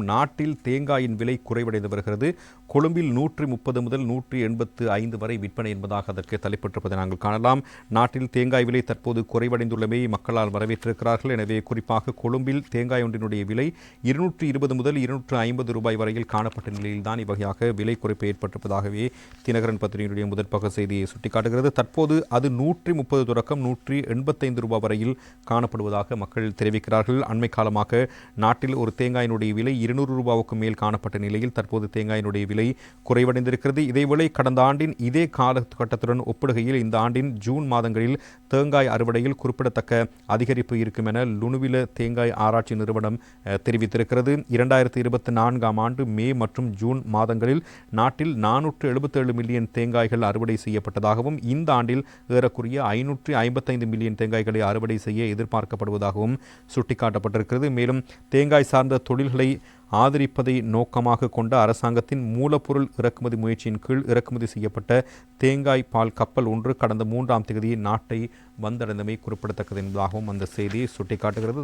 நாட்டில் தேங்காயின் விலை குறைவடைந்து வருகிறது. கொழும்பில் நூற்றி முப்பது முதல் நூற்றி எண்பத்து ஐந்து வரை விற்பனை என்பதாக அதற்கு தலைப்பட்டிருப்பதை நாங்கள் காணலாம். நாட்டில் தேங்காய் விலை தற்போது குறைவடைந்துள்ளமை மக்களால் வரவேற்றிருக்கிறார்கள். எனவே குறிப்பாக கொழும்பில் தேங்காய் ஒன்றினுடைய விலை இருநூற்றி இருபது முதல் இருநூற்று ஐம்பது ரூபாய் வரையில் காணப்பட்ட நிலையில்தான் இவ்வகையாக விலை குறைப்பு ஏற்பட்டிருப்பதாகவே தினகரன் பத்திரிகையினுடைய முதற்பக்க செய்தியை சுட்டிக்காட்டுகிறது. தற்போது அது நூற்றி முப்பது தொடக்கம் நூற்றி எண்பத்தைந்து ரூபாய் வரையில் காணப்படுவதாக மக்கள் தெரிவிக்கிறார்கள். அண்மை காலமாக நாட்டில் ஒரு தேங்காயினுடைய விலை இருநூறு ரூபாவுக்கு மேல் காணப்பட்ட நிலையில் தற்போது தேங்காயினுடைய விலை குறைவடைந்திருக்கிறது. இதேவேளை கடந்த ஆண்டின் இதே காலகட்டத்துடன் ஒப்பிடுகையில் இந்த ஆண்டின் ஜூன் மாதங்களில் தேங்காய் அறுவடையில் குறிப்பிடத்தக்க அதிகரிப்பு இருக்கும் என லுணுவில தேங்காய் ஆராய்ச்சி நிறுவனம் தெரிவித்திருக்கிறது. இரண்டாயிரத்தி இருபத்தி நான்காம் ஆண்டு மே மற்றும் ஜூன் மாதங்களில் நாட்டில் நானூற்று எழுபத்தேழு மில்லியன் தேங்காய்கள் அறுவடை செய்யப்பட்டதாகவும் இந்த ஆண்டில் ஏறக்குறைய ஐநூற்றி ஐம்பத்தைந்து மில்லியன் தேங்காய்களை அறுவடை செய்ய எதிர்பார்க்கப்படுவதாகவும் சுட்டிக்காட்டப்பட்டிருக்கிறது. மேலும் தேங்காய் சார்ந்த தொழில்களை ஆதரிப்பதை நோக்கமாக கொண்ட அரசாங்கத்தின் மூலப்பொருள் இறக்குமதி முயற்சியின் கீழ் இறக்குமதி செய்யப்பட்ட தேங்காய் பால் கப்பல் ஒன்று கடந்த மூன்றாம் தேதி நாட்டை வந்தடைந்தமை குறிப்பிடத்தக்கது என்பதாகவும் அந்த செய்தி சுட்டிக்காட்டுகிறது.